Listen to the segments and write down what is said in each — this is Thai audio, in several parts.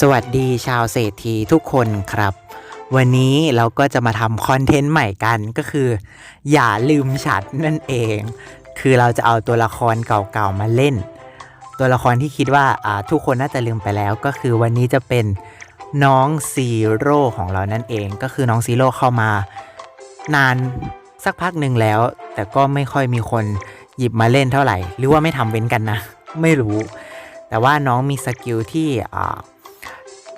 สวัสดีชาวเศรษฐีทุกคนครับ วันนี้เราก็จะมาทำคอนเทนต์ใหม่กันก็คือ อย่าลืมฉัดนั่นเอง คือเราจะเอาตัวละครเก่าๆมาเล่น ตัวละครที่คิดว่าทุกคนน่าจะลืมไปแล้ว ก็คือวันนี้จะเป็นน้องซีโร่ของเรานั่นเอง ก็คือน้องซีโร่เข้ามานานสักพักหนึ่งแล้ว แต่ก็ไม่ค่อยมีคนหยิบมาเล่นเท่าไหร่ หรือว่าไม่ทำเว้นกันนะ ไม่รู้ แต่ว่าน้องมีสกิลที่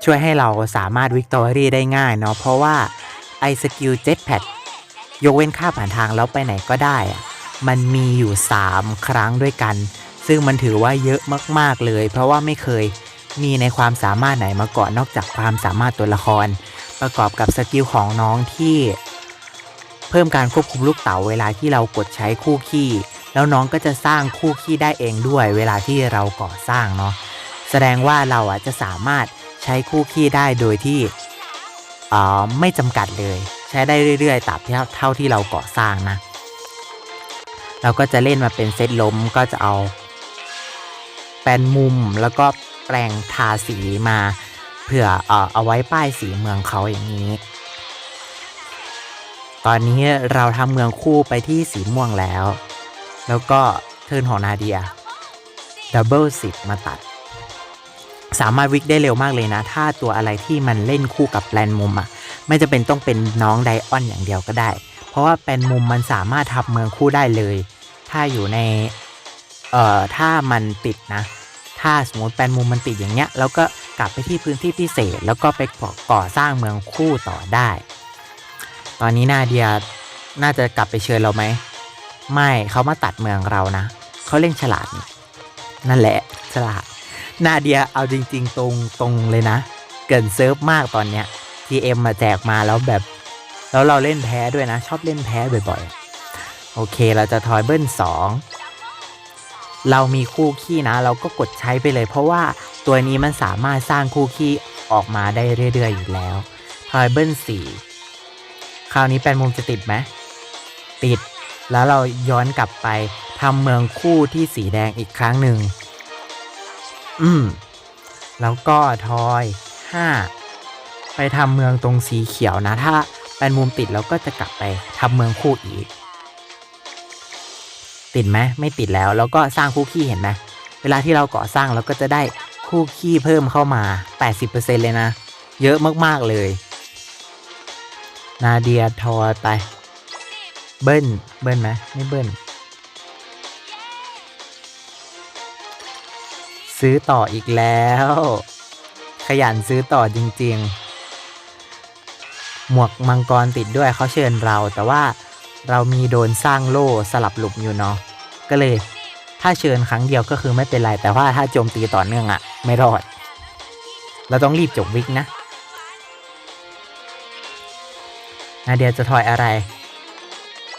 ช่วยให้เราสามารถวิกตอรี่ได้ง่ายเนาะเพราะว่าไอสกิลเจ็ตแพดยกเว้นค่าผ่านทางแล้วไปไหนก็ได้อะมันมีอยู่ 3 ครั้งด้วยกัน ซึ่งมันถือว่าเยอะมากๆเลย เพราะว่าไม่เคยมีในความสามารถไหนมาก่อนนอกจากความสามารถตัวละคร ประกอบกับสกิลของน้องที่ เพิ่มการควบคุมลูกเต๋าเวลาที่เรากดใช้คู่ขี้ แล้วน้องก็จะสร้างคู่ขี้ได้เองด้วย เวลาที่เราก่อสร้างเนาะแสดงว่าเราอะจะสามารถ ใช้คู่ขี้ได้โดยที่เอ่อไม่จำกัดเลย ใช้ได้เรื่อยๆตาบเท่าที่เราก่อสร้างนะ เราก็จะเล่นมาเป็นเซตล้มก็จะเอาแปลนมุมแล้วก็แปลงทาสีมาเผื่อเอ่อเอาไว้ป้ายสีเมืองเขาอย่างนี้ ตอนนี้เราทำเมืองคู่ไปที่สีม่วงแล้ว แล้วก็เทิร์นของนาเดียดับเบิลสิบมาตัด สามารถวิกได้เร็วมากเลยนะ ถ้าตัวอะไรที่มันเล่นคู่กับแปลนมุมอะ่ะไม่จะเป็นต้องเป็นน้องไดออนอย่างเดียวก็ได้ เพราะว่าแปลนมุมมันสามารถทับเมืองคู่ได้เลย ถ้าอยู่ในเอ่อถ้ามันติดนะ ถ้าสมมติแปลนมุมมันติดอย่างเงี้ยแล้วก็กลับไปที่พื้นที่พิเศษ แล้วก็ไปก่อสร้างเมืองคู่ต่อได้ ตอนนี้นาเดียน่าจะกลับไปเชิญเราไหมไม่เขามาตัดเมืองเรานะเขาเล่นฉลาดนั่นแหละฉลาด นาเดียเอาจริง ๆ ตรงตรงเลยนะ เกินเซิร์ฟมากตอนเนี้ย TM มมาแจกมาแล้วแบบ แล้วเราเล่นแพ้ด้วยนะ ชอบเล่นแพ้บ่อยๆ โอเคเราจะทอยเบิ้ลสองเรามีคู่ขี้นะ เราก็กดใช้ไปเลย เพราะว่าตัวนี้มันสามารถสร้างคู่ขี้ออกมาได้เรื่อยๆอยู่แล้วทอยเบิ้ลสี่คราวนี้แปลนมุมจะติดไหมติด แล้วเราย้อนกลับไปทำเมืองคู่ที่สีแดงอีกครั้งหนึ่ง อืม แล้วก็ทอยห้าไปทำเมืองตรงสีเขียวนะ ถ้าเป็นมุมติดเราก็จะกลับไปทำเมืองคู่อีก ติดไหมไม่ติดแล้ว แล้วก็สร้างคู่ขี้เห็นไหมเวลาที่เราก่อสร้างเราก็จะได้คู่ขี้เพิ่มเข้ามา 80%เลยนะ เยอะมากๆเลย นาเดียทอยไป เบิ้ลเบิ้ลไหมไม่เบิ้ล ซื้อต่ออีกแล้ว ขยันซื้อต่อจริง ๆ หมวกมังกรติดด้วยเขาเชิญเรา แต่ว่าเรามีโดนสร้างโล่สลับหลุมอยู่เนาะก็เลย ถ้าเชิญครั้งเดียวก็คือไม่เป็นไร แต่ว่าถ้าโจมตีต่อเนื่องอะไม่รอด เราต้องรีบจบวิกนะนาเดียจะทอยอะไร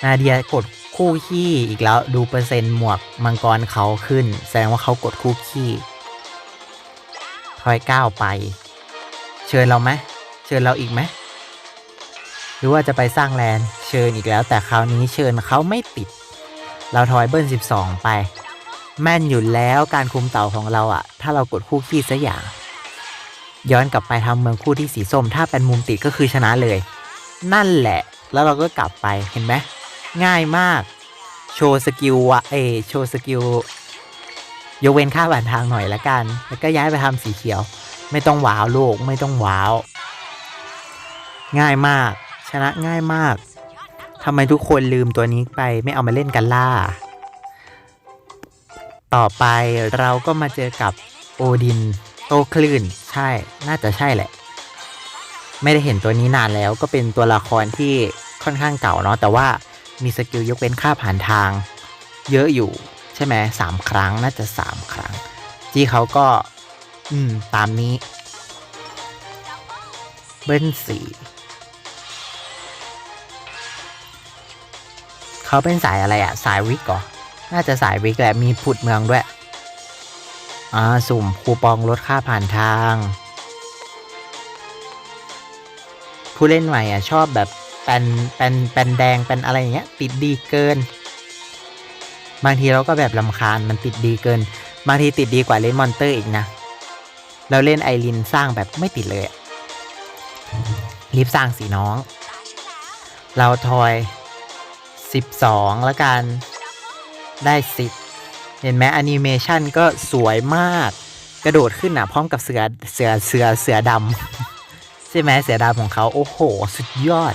นาเดียกดคู่ขี้อีกแล้วดูเปอร์เซ็นต์หมวกมังกรเขาขึ้น แสดงว่าเขากดคู่ขี้ ทอยก้าวไป เชิญเราไหมเชิญเราอีกไหมหรือว่าจะไปสร้างแลนด์เชิญอีกแล้ว แต่คราวนี้เชิญเขาไม่ติด เราทอยเบิ้ล12 ไป แม่นอยู่แล้วการคุมเต่าของเราอะถ้าเรากดคู่ขี้สักอย่าง ย้อนกลับไปทำเมืองคู่ที่สีส้ม ถ้าเป็นมุมติดก็คือชนะเลย นั่นแหละ แล้วเราก็กลับไปเห็นไหมง่ายมาก โชว์สกิลวะเอโชว์สกิล ยกเว้นค่าผ่านทางหน่อยละกัน แล้วก็ย้ายไปทำสีเขียว ไม่ต้องว้าวโลกไม่ต้องว้าว ง่ายมาก ชนะง่ายมากทำไมทุกคนลืมตัวนี้ไปไม่เอามาเล่นกันล่า ต่อไปเราก็มาเจอกับโอดิน โตคลื่น ใช่ น่าจะใช่แหละ ไม่ได้เห็นตัวนี้นานแล้วก็เป็นตัวละครที่ค่อนข้างเก่าเนาะแต่ว่ามีสกิลยกเว้นค่าผ่านทาง เยอะอยู่ ช่ไหมสามครั้งน่าจะสามครั้ง ที่เขาก็ อืม ตามนี้ เบิ้ลสี่เขาเป็นสายอะไรอะสายวิกเหรอ น่าจะสายวิกแหละ มีผุดเมืองด้วย อ่า สุ่มคูปองลดค่าผ่านทาง ผู้เล่นใหม่อะ ชอบแบบแปนแปนแปนแดงแปนอะไรอย่างเงี้ย ติดดีเกิน บางทีเราก็แบบลำคาญมันติดดีเกิน บางทีติดดีกว่าเล่นมอนเตอร์อีกนะ เราเล่นไอรินสร้างแบบไม่ติดเลยรีบสร้างสีน้อง เราทอย 12 แล้วกัน ได้ 10 เห็นไหมแอนิเมชันก็สวยมาก กระโดดขึ้นอะ พร้อมกับเสือเสือเสือเสือดำใช่ไหมเสือดำของเขา โอ้โห สุดยอด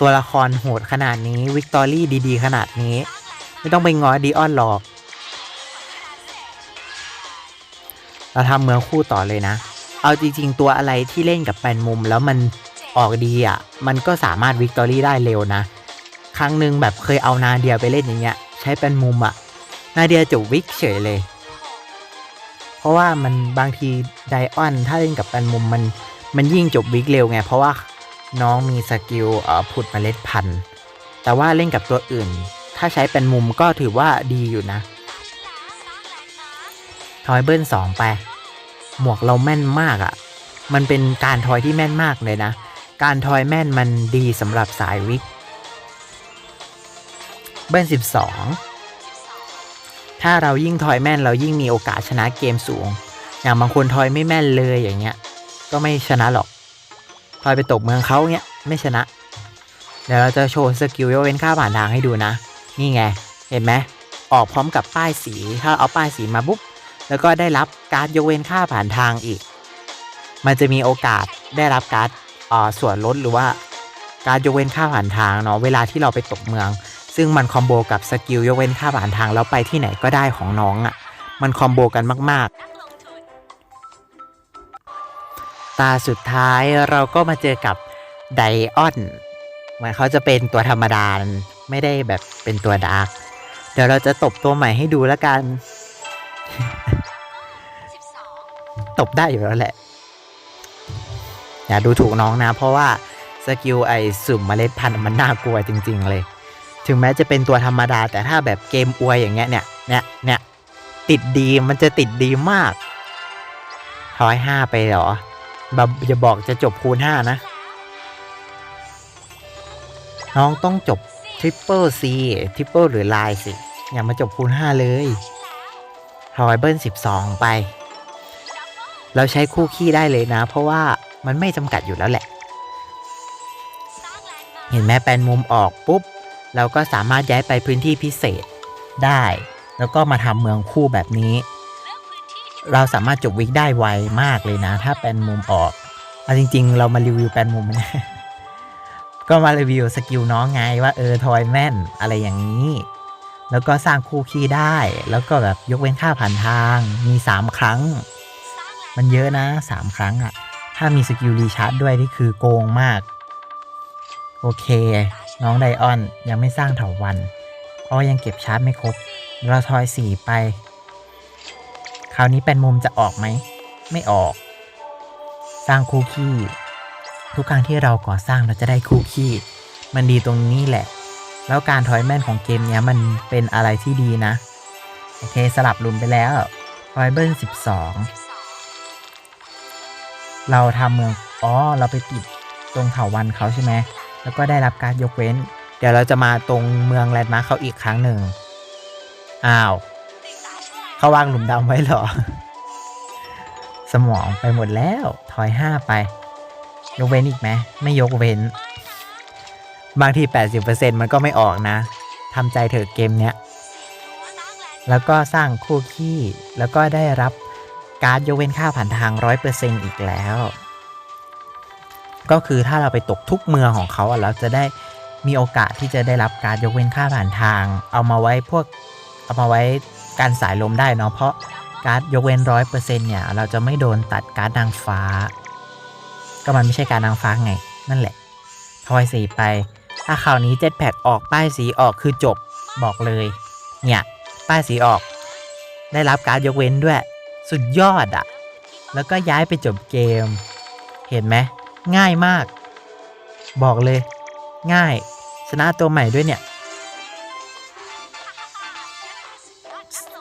ตัวละครโหดขนาดนี้ วิกตอรี่ดี ๆ ขนาดนี้ ไม่ต้องไปง้อดีออนหรอก เราทำเมืองคู่ต่อเลยนะ เอาจริง ๆ ตัวอะไรที่เล่นกับแปนมุมแล้วมันออกดีอะ มันก็สามารถวิกตอรี่ได้เร็วนะ ครั้งหนึ่งแบบเคยเอานาเดียไปเล่นอย่างเงี้ย ใช้แปนมุมอะ นาเดียจบวิกเฉยเลย เพราะว่ามันบางทีไดออนถ้าเล่นกับแปนมุมมันมันยิ่งจบวิกเร็วไง เพราะว่าน้องมีสกิลเอ่อผุดเมล็ดพันธุ์ แต่ว่าเล่นกับตัวอื่น ถ้าใช้เป็นมุมก็ถือว่าดีอยู่นะทอยเบิลสองไป หมวกเราแม่นมากอะ่ะ มันเป็นการทอยที่แม่นมากเลยนะ การทอยแม่นมันดีสำหรับสายวิก เบิลสิบสองถ้าเรายิ่งทอยแม่นเรายิ่งมีโอกาสชนะเกมสูง อย่างบางคนทอยไม่แม่นเลยอย่างเงี้ย ก็ไม่ชนะหรอก ทอยไปตกเมืองเขาเงี้ยไม่ชนะ เดี๋ยวเราจะโชว์สกิลยกเว้นค่าผ่านทางให้ดูนะ นี่ไง เห็นไหมออกพร้อมกับป้ายสี ถ้าเอาป้ายสีมาปุ๊บ แล้วก็ได้รับการดยกเว้นค่าผ่านทางอีก มันจะมีโอกาสได้รับการ์ดเอ่อส่วนลดหรือว่าการยกเว้นค่าผ่านทางเนาะเวลาที่เราไปตกเมือง ซึ่งมันคอมโบกับสกิลยกเว้นค่าผ่านทางแล้วไปที่ไหนก็ได้ของน้องอะ่ะ มันคอมโบกันมาก ๆ ตาสุดท้ายเราก็มาเจอกับไดออนเหมือนเขาจะเป็นตัวธรรมดา ไม่ได้แบบเป็นตัวดาร์กเดี๋ยวเราจะตบตัวใหม่ให้ดูแล้วกัน ตบได้อยู่แล้วแหละ อย่าดูถูกน้องนะ เพราะว่าสกิลไอสุ่มเมล็ดพันธุ์มันน่ากลัวจริง ๆ เลย ถึงแม้จะเป็นตัวธรรมดา แต่ถ้าแบบเกมอวยอย่างเงี้ยเนี่ยเนี่ยเนี่ยติดดีมันจะติดดีมากทอยห้าไปเหรอแบบอย่าบอกจะจบคูณห้านะ น้องต้องจบ ทริปเปิลซีทริปเปิลหรือไลน์สิอย่ามาจบคูณห้าเลยทอยเบิลสิบสองไป เราใช้คู่ขี้ได้เลยนะ เพราะว่ามันไม่จำกัดอยู่แล้วแหละ เห็นไหมแปลนมุมออกปุ๊บ เราก็สามารถย้ายไปพื้นที่พิเศษได้ แล้วก็มาทำเมืองคู่แบบนี้ เราสามารถจบวิกได้ไวมากเลยนะ ถ้าแปลนมุมออกเอาจริง ๆ เรามารีวิวแปลนมุมนะ ก็มารีวิวสกิลน้องไงว่าเออทอยแม่นอะไรอย่างนี้ แล้วก็สร้างคู่คีได้ แล้วก็แบบยกเว้นค่าผ่านทางมี 3 ครั้ง มันเยอะนะ 3 ครั้งอะถ้ามีสกิลรีชาร์จด้วยนี่คือโกงมาก โอเค น้องไดออนยังไม่สร้างเถาวัน เพราะยังเก็บชาร์จไม่ครบ เราทอยสี่ไป คราวนี้เป็นมุมจะออกไหม ไม่ออก สร้างคู่ขี้ ทุกครั้งที่เราก่อสร้างเราจะได้คู่ขี้มันดีตรงนี้แหละ แล้วการถอยแม่นของเกมเนี้ยมันเป็นอะไรที่ดีนะ โอเคสลับลุมไปแล้วทอยเบิลสิบสองเราทำเมืองอ๋อเราไปติดตรงเถาวันเขาใช่ไหมแล้วก็ได้รับการยกเว้น เดี๋ยวเราจะมาตรงเมืองแลนด์มาร์คเขาอีกครั้งหนึ่งอ้าวเขาวางหลุมดำไว้หรอ สมองไปหมดแล้ว ถอยห้าไป ยกเว้นอีกไหมไม่ยกเว้น บางที 80%มันก็ไม่ออกนะทำใจเถอะเกมเนี้ย แล้วก็สร้างคู่ขี้ แล้วก็ได้รับการ์ดยกเว้นค่าผ่านทาง 100%อีกแล้ว ก็คือถ้าเราไปตกทุกเมืองของเขาอะเราจะได้มีโอกาสที่จะได้รับการยกเว้นค่าผ่านทาง เอามาไว้พวกเอามาไว้การสายลมได้เนาะเพราะการยกเว้นร้อยเปอร์เซ็นต์เนี่ย เราจะไม่โดนตัดการดนางฟ้า ก็มันไม่ใช่การนางฟ้าไง นั่นแหละทอยสีไป ถ้าคราวนี้เจ็ดแพ็กออกป้ายสีออกคือจบบอกเลย เนี่ย ป้ายสีออก ได้รับการยกเว้นด้วย สุดยอดอะแล้วก็ย้ายไปจบเกม เห็นไหมง่ายมาก บอกเลย ง่าย ชนะตัวใหม่ด้วยเนี่ย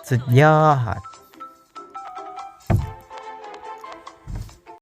สุดยอด